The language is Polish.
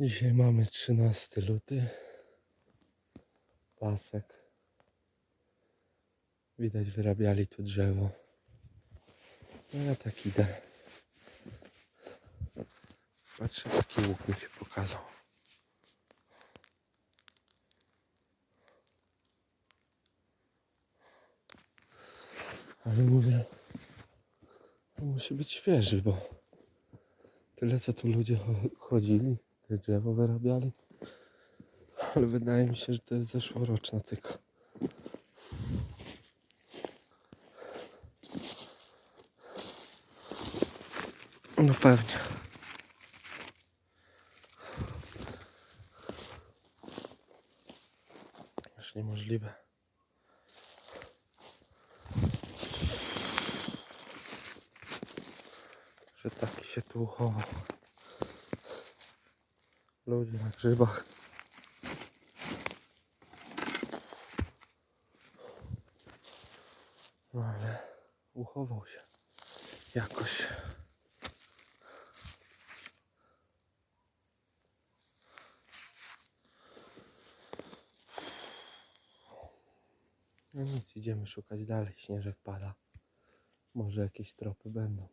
Dzisiaj mamy 13 luty. Pasek. Widać wyrabiali tu drzewo. No ja tak idę. Patrzę, taki łuk mi się pokazał. Ale mówię, to musi być świeży, bo tyle co tu ludzie cho- chodzili, drzewo wyrabiali. Ale wydaje mi się, że to jest zeszłoroczna tylko. No pewnie. Aż niemożliwe. Że taki się tu uchował. Ludzie na grzybach. No ale uchował się jakoś. No nic, idziemy szukać dalej. Śnieżek pada. Może jakieś tropy będą.